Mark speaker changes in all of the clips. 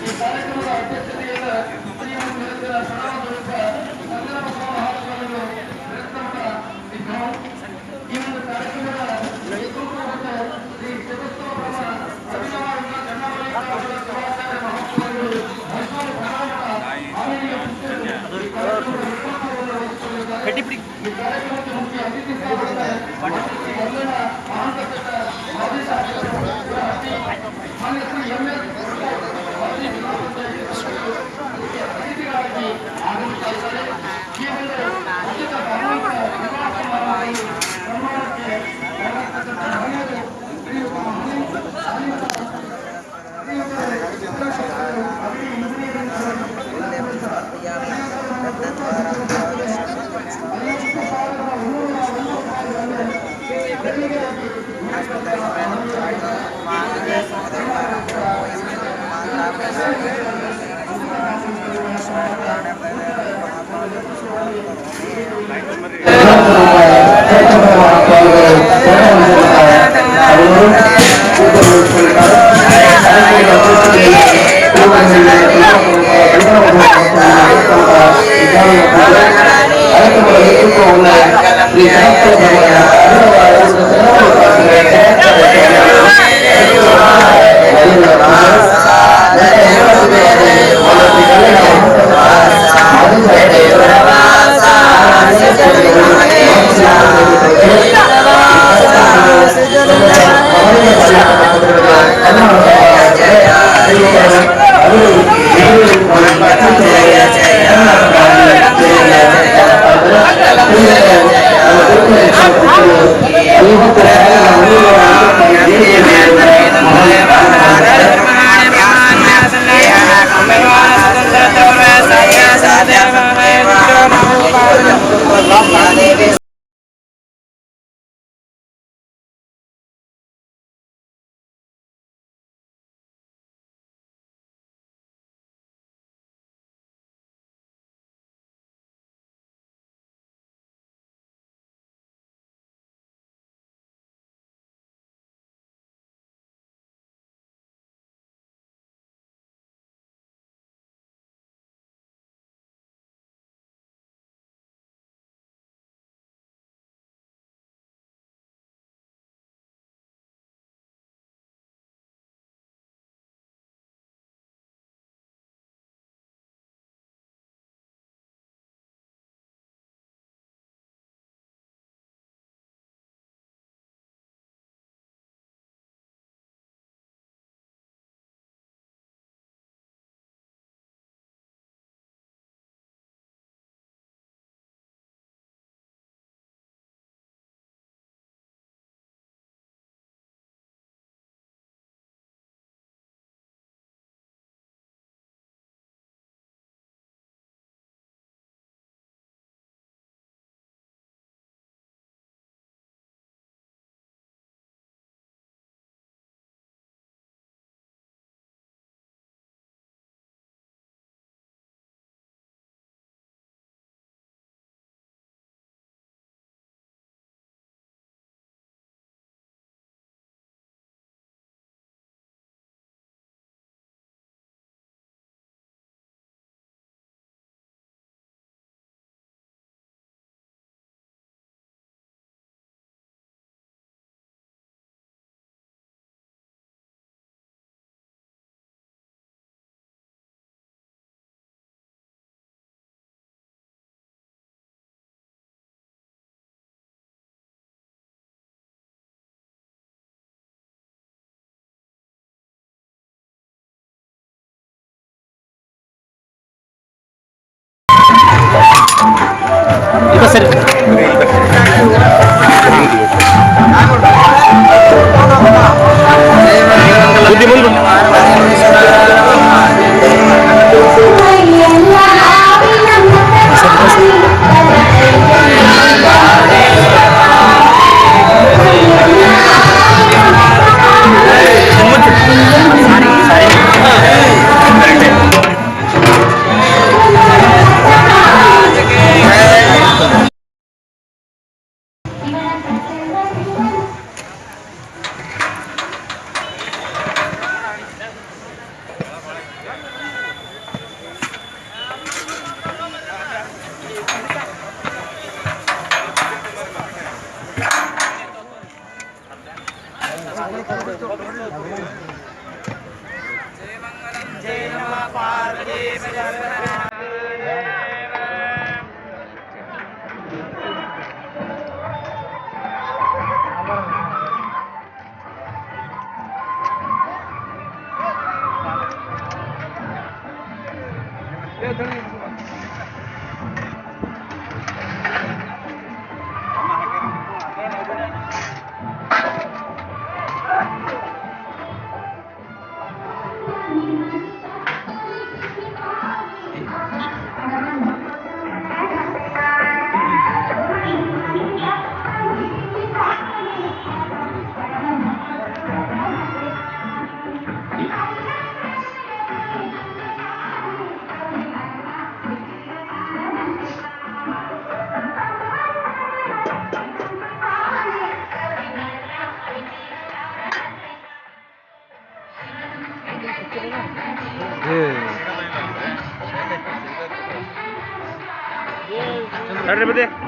Speaker 1: ಈ ಕಾರ್ಯಕ್ರಮದ ಅಧ್ಯಕ್ಷತೆಯನ್ನು ಶ್ರೀಮಂತ வட்டி Iba
Speaker 2: sa... Good morning.
Speaker 3: Good morning. Good morning. बजा रहे हैं। 来这边。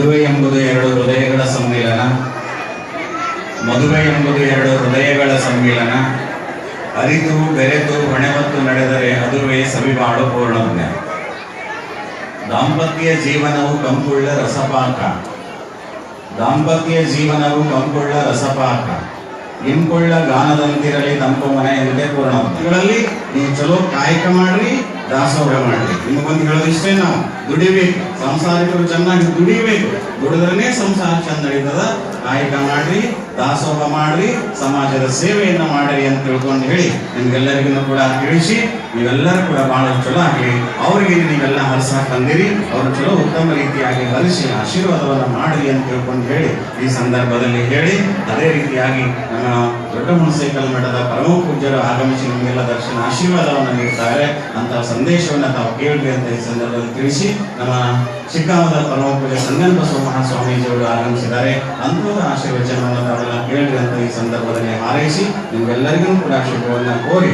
Speaker 4: ಮದುವೆ ಎಂಬುದು ಎರಡು ಹೃದಯಗಳ ಸಮ್ಮಿಲನ. ಮದುವೆ ಎಂಬುದು ಎರಡು ಹೃದಯಗಳ ಸಮ್ಮಿಲನ. ಅರಿತು, ಬೆರೆತು ಹೊಣೆವತ್ತು ನಡೆದರೆ ಅದುವೇ ಸವಿಬಾಳು ಪೂರ್ಣಜ್ಞ. ದಾಂಪತ್ಯ ಜೀವನವು ಕಂಪುಳ್ಳ ರಸಪಾಕ. ದಾಂಪತ್ಯ ಜೀವನವು ಕಂಪುಳ್ಳ ರಸಪಾಕ. ಇಂಪುಳ್ಳ ಗಾನದಂತಿರಲಿ ತಂಪು ಮನೆಯಂತೆ ಪೂರ್ಣಗಳಲ್ಲಿ ನೀವು ಚಲೋ ಕಾಯಕ ಮಾಡ್ರಿ. ದಾಸೋಹ ಮಾಡ್ರಿ ನಿಮಗೊಂದು ಹೇಳೋದು ಇಷ್ಟೇ, ನಾವು ದುಡಿಬೇಕು. ಸಂಸಾರಿಕರು ಚೆನ್ನಾಗಿ ದುಡಿಬೇಕು. ದುಡಿದ್ರೇ ಸಂಸಾರ ಚೆಂದ ನಡೀತದ. ಕಾಯಕ ಮಾಡ್ರಿ ದಾಸೋಹ ಮಾಡ್ರಿ, ಸಮಾಜದ ಸೇವೆಯನ್ನು ಮಾಡ್ರಿ ಅಂತ ತಿಳ್ಕೊಂಡು ಹೇಳಿ, ನಿಮ್ಗೆಲ್ಲರಿಗೂ ಕೂಡ ತಿಳಿಸಿ, ನೀವೆಲ್ಲರೂ ಕೂಡ ಬಹಳ ಚಲೋ ಆಗಲಿ. ಅವರಿಗೆ ನೀವೆಲ್ಲ ಹಲಸಾಕ್ ತಂದಿರಿ ಅವರು ಚಲೋ ಉತ್ತಮ ರೀತಿಯಾಗಿ ಹಲಸಿ ಆಶೀರ್ವಾದವನ್ನು ಮಾಡಿರಿ ಅಂತ ತಿಳ್ಕೊಂಡು ಹೇಳಿ, ಈ ಸಂದರ್ಭದಲ್ಲಿ ಹೇಳಿ, ಅದೇ ರೀತಿಯಾಗಿ ನಮ್ಮ ದೊಡ್ಡ ಹುಣಸೇಕಲ್ ಮಠದ ಪರಮ ಪೂಜ್ಯರು ಆಗಮಿಸಿ ನಿಮಗೆಲ್ಲ ದರ್ಶನ ಆಶೀರ್ವಾದವನ್ನು ನೀಡ್ತಾರೆ. ಅಂತ ಸಂದೇಶವನ್ನು ತಾವು ಕೇಳಿ ಅಂತ ಈ ಸಂದರ್ಭದಲ್ಲಿ ತಿಳಿಸಿ, ನಮ್ಮ ಚಿಕ್ಕಮದ ಪರಮ ಪೂಜ್ಯ ಸಂಗನ್ ಬಸವ ಮಹಾಸ್ವಾಮೀಜಿಯವರು ಆಗಮಿಸಿದ್ದಾರೆ. ಅಂತೂ ಆಶೀರ್ವಚನವನ್ನು ತಾವೆಲ್ಲ ಕೇಳ್ರಿ ಅಂತ ಈ ಸಂದರ್ಭದಲ್ಲಿ ಹಾರೈಸಿ ನಿಮ್ಗೆಲ್ಲರಿಗೂ ಕೂಡ ಶುಭವನ್ನು ಕೋರಿ.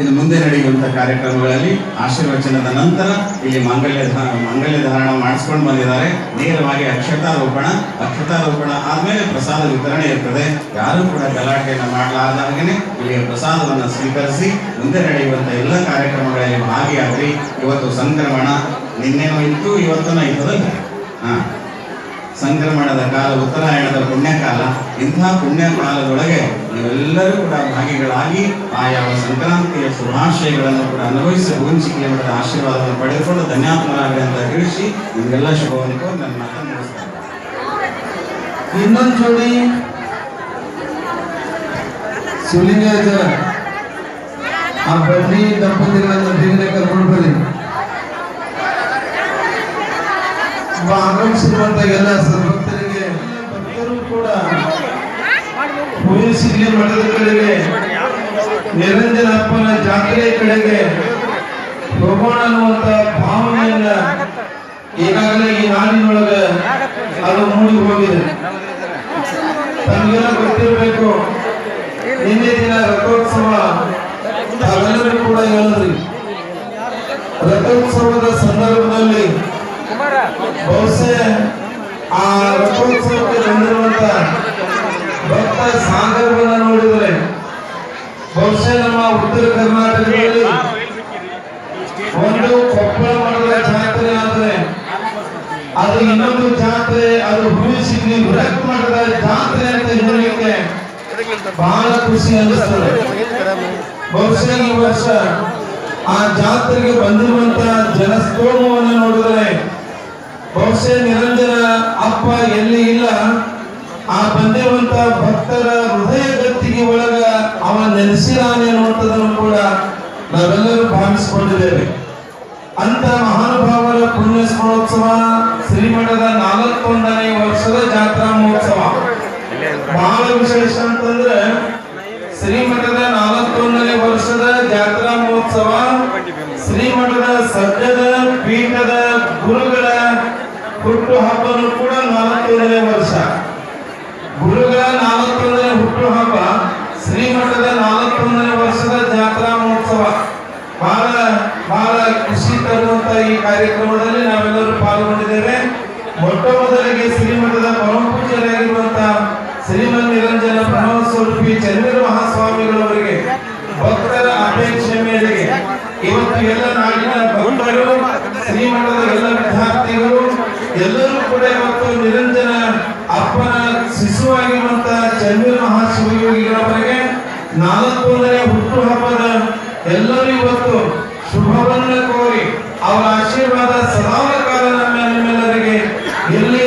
Speaker 4: ಇನ್ನು ಮುಂದೆ ನಡೆಯುವಂತಹ ಕಾರ್ಯಕ್ರಮಗಳಲ್ಲಿ ಆಶೀರ್ವಚನದ ನಂತರ ಇಲ್ಲಿ ಮಾಂಗಲ್ಯ ಮಾಂಗಲ್ಯ ಧಾರಣ ಮಾಡಿಸ್ಕೊಂಡು ಬಂದಿದ್ದಾರೆ. ನೇರವಾಗಿ ಅಕ್ಷತಾರೋಪಣ ಅಕ್ಷತಾರೋಪಣ ಆದಮೇಲೆ ಪ್ರಸಾದ ವಿತರಣೆ ಇರ್ತದೆ. ಯಾರು ಕೂಡ ಗಲಾಟೆಯನ್ನು ಮಾಡಲಾರ್ದಾಗೇನೆ ಇಲ್ಲಿ ಪ್ರಸಾದವನ್ನು ಸ್ವೀಕರಿಸಿ ಮುಂದೆ ನಡೆಯುವಂತಹ ಎಲ್ಲ ಕಾರ್ಯಕ್ರಮಗಳಲ್ಲಿ ಭಾಗಿಯಾಗಲಿ ಇವತ್ತು ಸಂಕ್ರಮಣ ನಿನ್ನೆನೂ ಇತ್ತು ಇವತ್ತೂ ಇರ್ತದಲ್ಲ ಹಾ. ಸಂಕ್ರಮಣದ ಕಾಲ, ಉತ್ತರಾಯಣದ ಪುಣ್ಯಕಾಲ ಇಂತಹ ಪುಣ್ಯಕಾಲದೊಳಗೆ ನೀವೆಲ್ಲರೂ ಕೂಡ ಭಾಗಿಗಳಾಗಿ ಆ ಯಾವ ಸಂಕ್ರಾಂತಿಯ ಶುಭಾಶಯಗಳನ್ನು ಕೂಡ ಅನುಭವಿಸಿ ಮಠದ ಆಶೀರ್ವಾದವನ್ನು ಪಡೆದುಕೊಂಡು ಧನ್ಯಾತ್ಮರಾಗಲಿ ಅಂತ ತಿಳಿಸಿ ನಿಮಗೆಲ್ಲ ಶುಭವನ್ನು ಕೋರಿ ನನ್ನ ಮಾತನ್ನು ಮುಗಿಸ್ತೇನೆ
Speaker 5: ಇನ್ನೊಂದು ಜೋಡಿ. ಸುಲಿಂಗ ಆ ಬನ್ನಿ ದಂಪತಿಗಳನ್ನು ಬೇಗನೆ ಕರ್ಕೊಂಡು ಬರ್ರಿ ಆಗಮಿಸಿರುವಂತ ಎಲ್ಲ ಸದ್ಭಕ್ತರಿಗೆ ಭಕ್ತರು ಕೂಡ ಹೂವಿನಸಿದ್ಲಿ ಮಠದ ಕಡೆಗೆ ನಿರಂಜನಪ್ಪನ ಜಾತ್ರೆ ಕಡೆಗೆ ಹೋಗೋಣ ಅನ್ನುವಂತ ಭಾವನೆಯನ್ನ ಈಗಾಗಲೇ ಈ ನಾಡಿನೊಳಗ ಅದು ಮೂಡಿ ಹೋಗಿದೆ. ತಮಗೆಲ್ಲ ಗೊತ್ತಿರಬೇಕು, ನಿನ್ನೆ ದಿನ ರಥೋತ್ಸವ, ತಾವೆಲ್ಲರೂ ಕೂಡ ಹೇಳಿದ್ರಿ. ರಥೋತ್ಸವದ ಸಂದರ್ಭದಲ್ಲಿ ಬಹುಶಃ ಆ ರಥೋತ್ಸವಕ್ಕೆ ಬಂದಿರುವಂತ ಭಕ್ತ ಸಾಗರವನ್ನ ನೋಡಿದರೆ ಬಹುಶಃ ನಮ್ಮ ಉತ್ತರ ಕರ್ನಾಟಕದಲ್ಲಿ ಒಂದು ಕೊಪ್ಪಳ ಮಠದ ಜಾತ್ರೆ ಆದರೆ, ಅದು ಇನ್ನೊಂದು ಜಾತ್ರೆ, ಅದು ಹೂವಿಸಿದ್ವಿ ಬೃಹತ್ ಮಠದ ಜಾತ್ರೆ ಅಂತ ಹೇಳಲಿಕ್ಕೆ ಬಹಳ ಖುಷಿ ಅನಿಸ್ತದೆ ಬಹುಶಃ ಈ ವರ್ಷ ಆ ಜಾತ್ರೆಗೆ ಬಂದಿರುವಂತ ಜನಸ್ತೋಮವನ್ನು ನೋಡಿದರೆ ಬಹುಶಃ ನಿರಂಜನ ಅಪ್ಪ ಎಲ್ಲಿ ಇಲ್ಲ, ಆ ಬಂದಿರುವಂತ ಭಕ್ತರ ಹೃದಯ ಗತ್ತಿಗೆ ಒಳಗ ಅವ ನೆಲೆಸಿದಾನೆ ಅನ್ನುವಂಥದ್ದನ್ನು ಕೂಡ ನಾವೆಲ್ಲರೂ ಭಾವಿಸಿಕೊಂಡಿದ್ದೇವೆ. ಅಂತ ಮಹಾನುಭಾವರ ಪುಣ್ಯ ಸ್ಮರಣೋತ್ಸವ ಶ್ರೀಮಠದ ನಾಲ್ಕೊಂದನೇ ವರ್ಷದ ಜಾತ್ರಾ ಮಹೋತ್ಸವ. ಬಹಳ ವಿಶೇಷ ಅಂತಂದ್ರೆ ಶ್ರೀಮಠದ ನಾಲ್ಕೊಂದನೇ ವರ್ಷದ ಜಾತ್ರಾ ಮಹೋತ್ಸವ, ಶ್ರೀಮಠದ ಸದ್ಯದ ಹುಟ್ಟು ಹಬ್ಬನು ಕೂಡ ನಾಲ್ಕೊಂದನೇ ವರ್ಷ ಗುರುಗಳ ನಾಲ್ಕೊಂದನೇ ಹುಟ್ಟು ಹಬ್ಬ ಶ್ರೀಮಠದ ನಾಲ್ಕೊಂದನೇ ವರ್ಷದ ಜಾತ್ರಾ ಮಹೋತ್ಸವ ಬಹಳ ಬಹಳ ಖುಷಿ ತರುವಂತ ಈ ಕಾರ್ಯಕ್ರಮದಲ್ಲಿ ನಾವೆಲ್ಲರೂ ಪಾಲ್ಗೊಂಡಿದ್ದೇವೆ ಮೊಟ್ಟ ಮೊದಲಿಗೆ ಶ್ರೀಮಠದ ಪರಮ ಪೂಜ್ಯರಾಗಿರುವಂತಹ ಶ್ರೀಮನ್ ನಿರಂಜನ ಪ್ರಣವ ಸ್ವರೂಪಿ ಚಂದ್ರ ಮಹಾಸ್ವಾಮಿಗಳವರಿಗೆ ಭಕ್ತರ ಅಪೇಕ್ಷೆ ಮೇರೆಗೆ ಇವತ್ತು ಎಲ್ಲ ನಾಡಿನ ಭಕ್ತರು ಶ್ರೀಮಠದ ಎಲ್ಲ ವಿದ್ಯಾರ್ಥಿಗಳು ಎಲ್ಲರೂ ಕೂಡ ಇವತ್ತು ನಿರಂಜನ ಅಪ್ಪನ ಶಿಶುವಾಗಿರುವಂತಹ ಚಂದ್ರ ಮಹಾಶಿವಯೋಗಿಗಳವರೆಗೆ ಅಂದರೆ ಹುಟ್ಟು ಹಬ್ಬದ ಎಲ್ಲರೂ ಇವತ್ತು ಶುಭವನ್ನು ಕೋರಿ ಅವರ ಆಶೀರ್ವಾದ ನಿಮ್ಮೆಲ್ಲರಿಗೆ ಎಲ್ಲಿ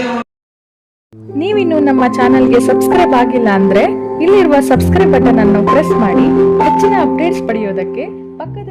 Speaker 6: ನೀವಿನ್ನು ನಮ್ಮ ಚಾನಲ್ಗೆ ಸಬ್ಸ್ಕ್ರೈಬ್ ಆಗಿಲ್ಲ ಅಂದ್ರೆ ಇಲ್ಲಿರುವ ಸಬ್ಸ್ಕ್ರೈಬ್ ಬಟನ್ ಅನ್ನು ಪ್ರೆಸ್ ಮಾಡಿ ಹೆಚ್ಚಿನ ಅಪ್ಡೇಟ್ಸ್ ಪಡೆಯೋದಕ್ಕೆ ಪಕ್ಕದಲ್ಲಿ